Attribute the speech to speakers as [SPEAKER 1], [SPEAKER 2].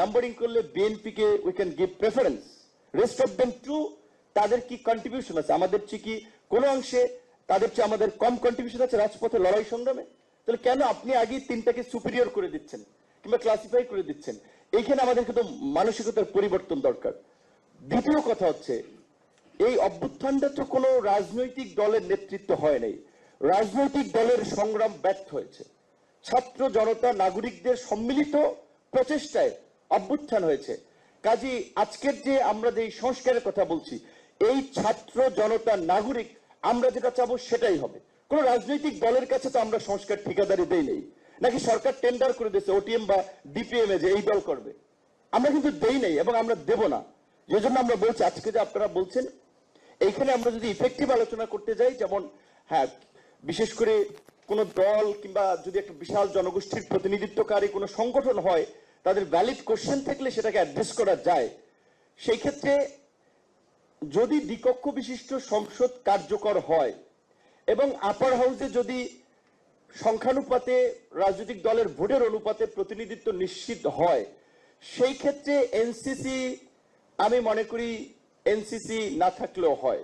[SPEAKER 1] Numbering করলে বিএনপিকে we can give preference rest of them to তাদের কি কন্ট্রিবিউশন আছে? আমাদের চেয়ে কি কোনো অংশে তাদের চেয়ে আমাদের কম কন্ট্রিবিউশন আছে রাজপথে লড়াই সংগ্রামে? তাহলে কেন আপনি আগে তিনটাকে সুপিরিয়র করে দিচ্ছেন কিংবা ক্লাসিফাই করে দিচ্ছেন? এইখানে আমাদের কিন্তু মানসিকতার পরিবর্তন দরকার। দ্বিতীয় কথা হচ্ছে, এই অভ্যুত্থানটা তো কোনো রাজনৈতিক দলের নেতৃত্ব হয় নাই। রাজনৈতিক দলের সংগ্রাম ব্যর্থ হয়েছে। ছাত্র জনতা, নাগরিকদের সম্মিলিত প্রচেষ্টায় অভ্যুত্থান হয়েছে। কাজী আজকের যে আমরা যে সংস্কারের কথা বলছি, এই ছাত্র জনতা নাগরিক, আমরা যেটা চাবো সেটাই হবে। কোন রাজনৈতিক দলের কাছে তো আমরা সংস্কার ঠিকাদারি দেই নেই। নাকি সরকার টেন্ডার করে দিয়েছে ওটিএম বা ডিপিএম এ যে এই দল করবে। আমরা কিন্তু দেই নাই এবং আমরা দেব না। যে জন্য আমরা বলছি, আজকে যে আপনারা বলছেন, এইখানে আমরা যদি ইফেক্টিভ আলোচনা করতে যাই, যেমন হ্যাঁ বিশেষ করে কোন দল কিংবা যদি একটা বিশাল জনগোষ্ঠীর প্রতিনিধিত্বকারী কোনো সংগঠন হয় তাদের ভ্যালিড কোশ্চেন থাকলে সেটাকে অ্যাড্রেস করা যায়। সেই ক্ষেত্রে যদি দ্বিকক্ষ বিশিষ্ট সংসদ কার্যকর হয় এবং আপার হাউসে যদি সংখ্যানুপাতে রাজনৈতিক দলের ভোটের অনুপাতে প্রতিনিধিত্ব নিশ্চিত হয়, সেই ক্ষেত্রে এনসিসি আমি মনে করি এনসিসি না থাকলেও হয়।